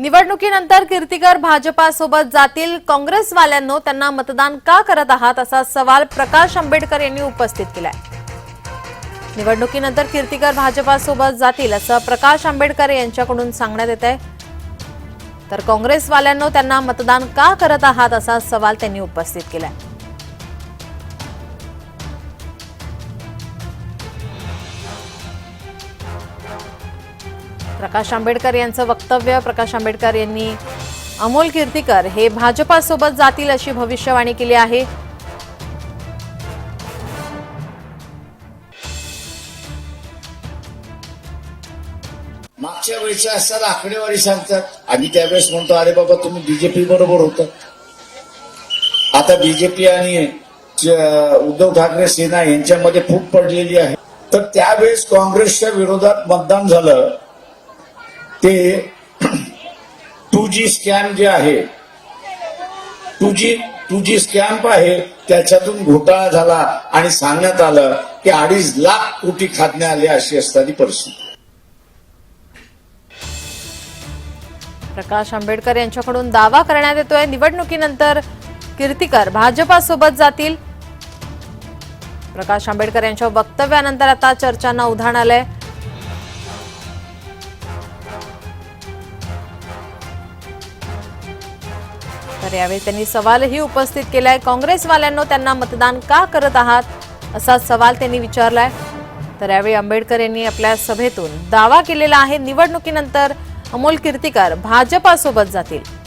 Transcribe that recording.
निवडणुकीनंतर कीर्तीकर भाजपासोबत जातील काँग्रेसवाल्यांनो. त्यांना मतदान का करत आहात असा सवाल प्रकाश आंबेडकर यांनी उपस्थित केलाय. निवडणुकीनंतर कीर्तीकर भाजपासोबत जातील असं प्रकाश आंबेडकर यांच्याकडून सांगण्यात येत आहे तर काँग्रेसवाल्यांनो त्यांना मतदान का करत आहात असा सवाल त्यांनी उपस्थित केलाय. प्रकाश आंबेडकर यांचं वक्तव्य. प्रकाश आंबेडकर यांनी अमोल कीर्तीकर हे भाजपासोबत जातील अशी भविष्यवाणी केली आहे. मागच्या वेळेच्या असतात आकडेवारी सांगतात. आणि त्यावेळेस म्हणतो अरे बाबा तुम्ही बीजेपी बरोबर होत. आता बीजेपी आणि उद्धव ठाकरे सेना यांच्यामध्ये फूट पडलेली आहे. तर त्यावेळेस काँग्रेसच्या विरोधात मतदान झालं. ते टू जी स्कॅम जे आहे two G two G scam आहे त्याच्यातून घोटाळा झाला आणि सांगण्यात आलं की अडीच लाख कोटी खात्मे आले अशी असताना परिस्थिती. प्रकाश आंबेडकर यांच्याकडून दावा करण्यात येतोय. निवडणुकीनंतर कीर्तीकर भाजपासोबत जातील. प्रकाश आंबेडकर यांच्या वक्तव्यानंतर आता चर्चांना उधाण आलंय. तर यावेळी त्यांनी सवालही उपस्थित केलाय. काँग्रेसवाल्यांनो त्यांना मतदान का करत आहात? असा सवाल त्यांनी विचारलाय. तर यावेळी आंबेडकर यांनी आपल्या सभेतून दावा केलेला आहे. निवडणुकीनंतर अमोल कीर्तीकर भाजपासोबत जातील.